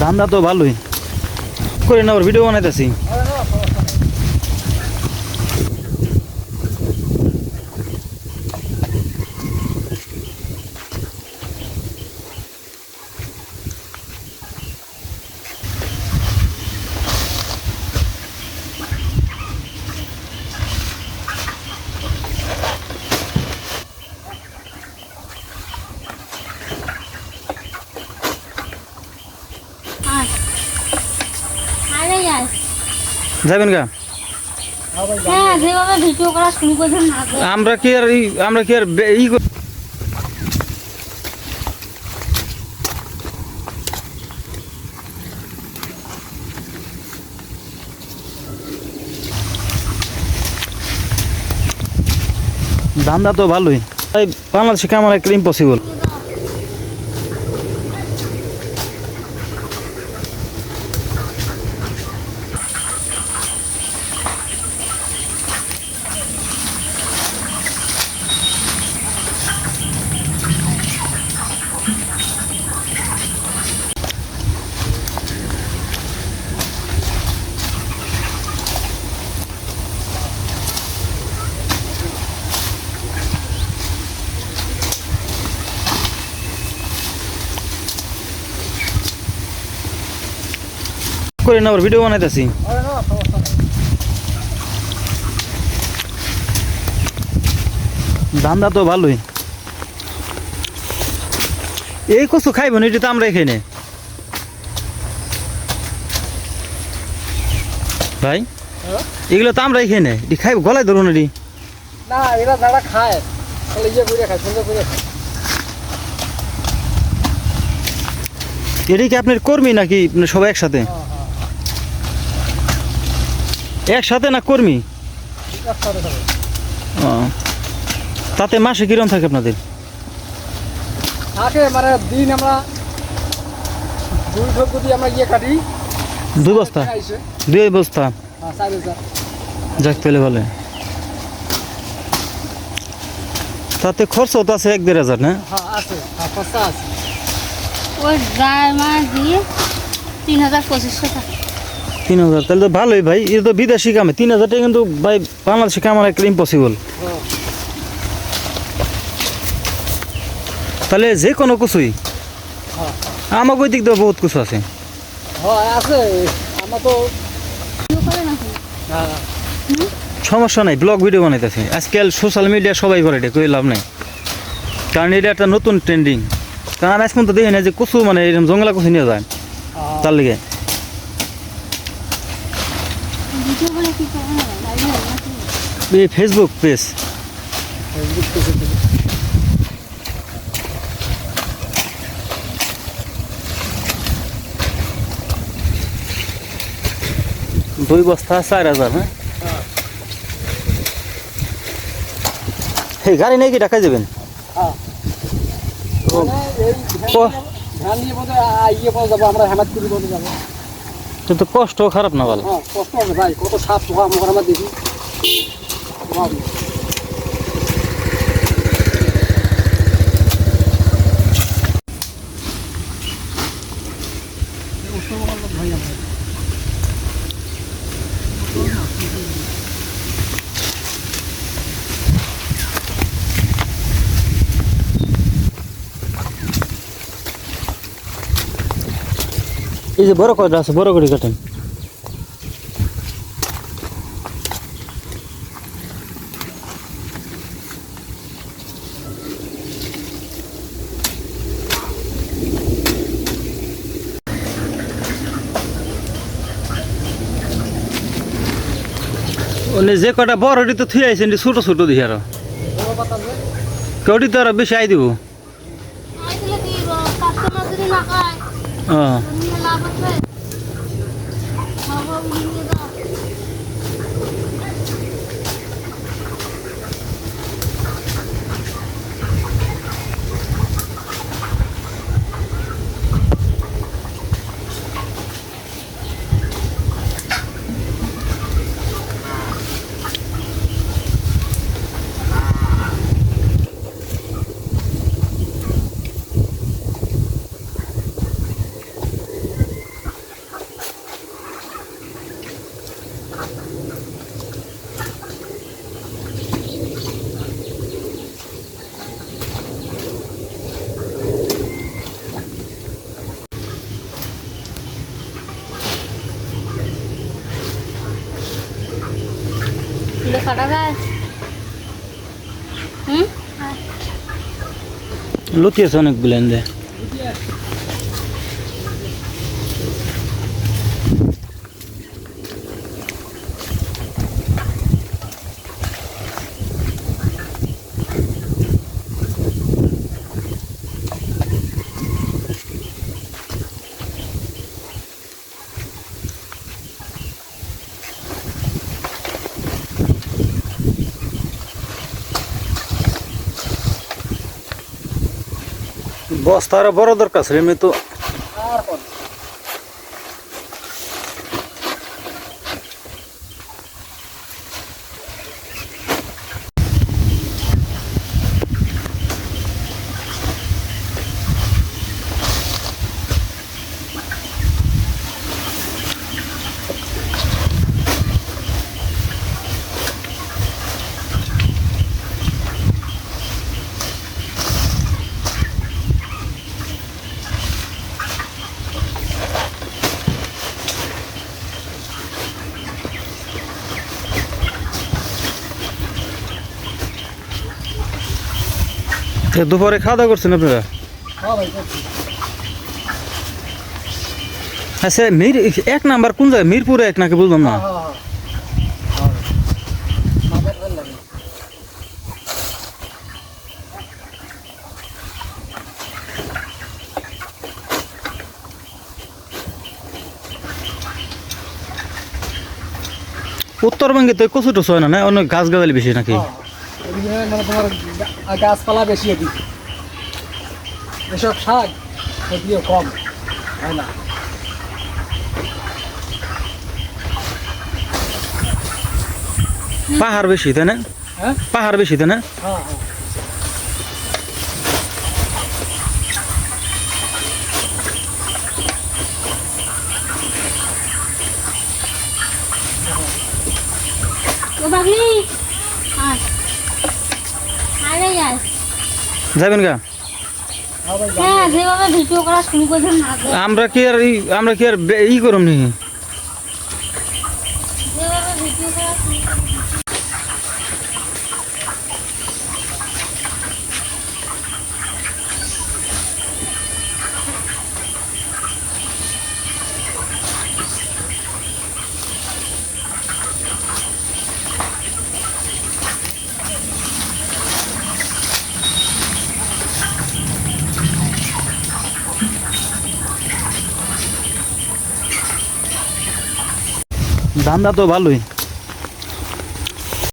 ধান্দা তো ভালোই। করে না ওর ভিডিও বানাইতেছি। যাবেন গা? হ্যাঁ। আমরা কি আর আমরা কি আর ই কর- ধান্দা তো ভালোই। তাই বাংলাদেশে কামার একটা ইম্পসিবল করে না আবার ভিডিও বানাইতেছি। ধান্দা তো ভালোই। এই কচু খাইব না এটা তো আমরা খাই না। ভাই এগুলো তো আমরাই খাই না। এটি খাইব গলায় ধরুন এটি। না এরা যারা খায় তাহলে ইয়ে করে খায় সুন্দর করে খায়। এটি কি আপনার কর্মী নাকি সবাই একসাথে। একসাথে না কর্মী? ও। তাতে মাসে কিরম থাকে আপনাদের? থাকে মানে দিন আমরা দুই ঠোক যদি আমরা ইয়ে কাটি দুই বস্তা? দুই বস্তা? হ্যাঁ যাক পেলে বলে তাতে খরচ তো আছে এক দেড় হাজার না? হ্যাঁ আছে। হ্যাঁ খরচা আছে। ওই গায়ে দিয়ে তিন হাজার পঁচিশশো টাকা। তিন হাজার তাহলে তো ভালোই ভাই। এটা তো বিদেশি কামে। তিন হাজার টাকা কিন্তু ভাই বাংলাদেশে কামার একটা ইম্পসিবল তাহলে যে কোনো কিছুই। হ্যাঁ। আমাকে ওই দিক দিয়ে বহুত কিছু আছে। হ্যাঁ আমরা হ্যাঁ। সমস্যা নাই ব্লগ ভিডিও বানাইতেছে। আজকাল সোশ্যাল মিডিয়া সবাই করে এটা কই লাভ নাই। কারণ এটা একটা নতুন ট্রেন্ডিং কারণ আমি আজকে তো দেখি না যে কচু মানে এরকম জঙ্গলা কচু নিয়ে যায়। তার লিগে ভিডিও করে কি করে না লাইভে নাকি এই ফেসবুক পেজ ফেসবুক পেজে দুই বস্তা চার হাজার হ্যাঁ? এই গাড়ি নেই কি ঢাকায় যাবেন? কিন্তু কষ্ট খারাপ না ভালো? হ্যাঁ কষ্ট ভাই, কত সাপ আমরা দেখি। এই যে বড় কয়টা আছে? বড় করে কাটেন। ওনে যে কটা বড় ওটি তো থুই আইছেন ছোট ছোট দিই আর? কেউটি তো আর বেশি আই দিব। আইলে দিব আছে অনেকগুলো এনে বস্তা আরও বড় দরকার ছিল তো দুপুরে খাওয়া দাওয়া করছেন আপনারা? হ্যাঁ। আচ্ছা মির এক নাম্বার কোন জায়গায় মিরপুরে এক নাকি বুঝলাম না? হ্যাঁ হ্যাঁ উত্তরবঙ্গে তো কচু টচু হয় না না? অনেক গাছ গাছালি বেশি নাকি? এদিকে মানে তোমার গাছপালা বেশি এদিকে। এসব শাক কম হয় না? পাহাড় বেশি তাই না? হ্যাঁ? পাহাড় বেশি তাই না? হ্যাঁ হ্যাঁ। ও বাগলি। যাবেন গা হ্যাঁ ভাই হ্যাঁ যেভাবে ভিডিও করা শুরু করেছেন না আমরা কি আর ই- আমরা কি আর বে- ই করম নি ধান্দা তো ভালোই।